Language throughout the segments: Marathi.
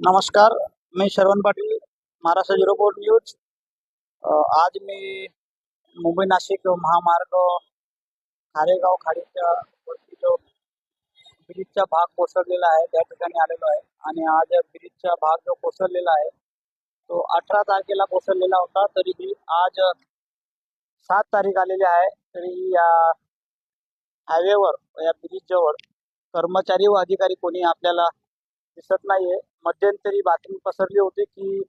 नमस्कार मी Shravan Patil Maharashtra zero four news. आज मी मुंबई नाशिक महामार्ग खारेगाव खाडीच्या वरती जो ब्रिजचा भाग कोसळलेला आहे त्या ठिकाणी आलेलो आहे. आणि आज ब्रिजचा भाग जो कोसळलेला आहे तो अठरा तारखेला कोसळलेला होता तरीही आज सात तारीख आलेली आहे. तरी या हायवेवर या ब्रिजजवळ कर्मचारी व अधिकारी कोणी आपल्याला दिसत नाहीये. मध्यंतरी बातमी पसरली होती की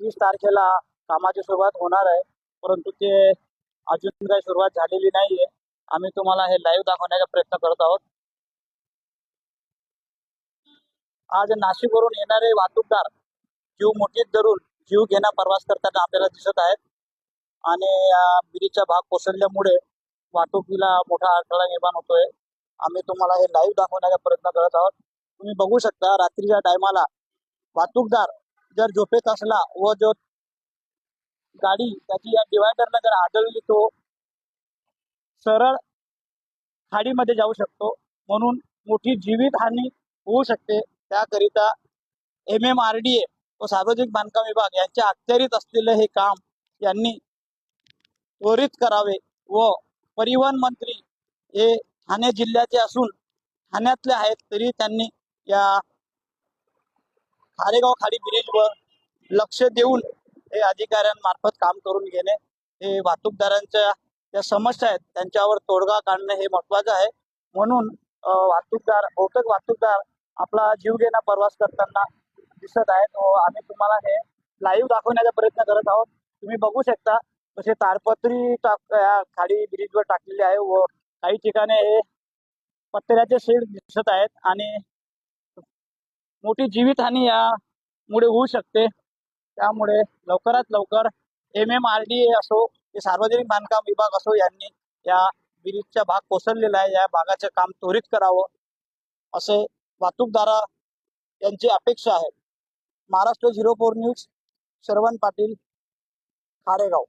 तीस तारखेला कामाची सुरुवात होणार आहे परंतु ते अजून काही सुरुवात झालेली नाहीये. आम्ही तुम्हाला हे लाईव्ह दाखवण्याचा प्रयत्न करत आहोत. आज नाशिकवरून येणारे वाहतूकदार जीव मोठीत धरून जीव घेणा प्रवास करताना आपल्याला दिसत आहेत. आणि या ब्रिजचा भाग कोसळल्यामुळे वाहतुकीला मोठा अडथळा निर्माण होतोय. आम्ही तुम्हाला हे लाईव्ह दाखवण्याचा प्रयत्न करत आहोत. तुम्ही बघू शकता रात्रीच्या टायमाला वाहतूकदार जर झोपेत असला व जो गाडी त्याची या डिवायडरला जर आदळली तो सरळ खाडीमध्ये जाऊ शकतो. म्हणून मोठी जीवित हानी होऊ शकते. त्याकरिता M M R D A व सार्वजनिक बांधकाम विभाग यांच्या अखत्यारीत असलेलं हे काम यांनी त्वरित करावे व परिवहन मंत्री हे ठाणे जिल्ह्याचे असून ठाण्यातले आहेत तरी त्यांनी या खारेगाव खाडी ब्रिजवर लक्ष देऊन हे अधिकाऱ्यांमार्फत काम करून घेणे हे वाहतूकदारांच्या ज्या समस्या आहेत त्यांच्यावर तोडगा काढणे हे महत्वाचं आहे. म्हणून वाहतूकदार बहुतेक वाहतूकदार आपला जीव घेणा प्रवास करताना दिसत आहेत. व आम्ही तुम्हाला हे लाईव्ह दाखवण्याचा प्रयत्न करत आहोत. तुम्ही बघू शकता तसे ताडपत्री टाक या खाडी ब्रिजवर टाकलेले आहे व काही ठिकाणी हे पत्र्याचे शेड दिसत आहेत आणि मोठी जीवितहानी यामुळे होऊ शकते. त्यामुळे लवकरात लवकर M M R D A असो ते सार्वजनिक बांधकाम विभाग असो यांनी या ब्रिजचा भाग कोसळलेला आहे. या भागाचे काम त्वरित करावं असे वाहतूकदारा यांची अपेक्षा आहे. महाराष्ट्र झिरो फोर न्यूज श्रवण पाटील खारेगाव.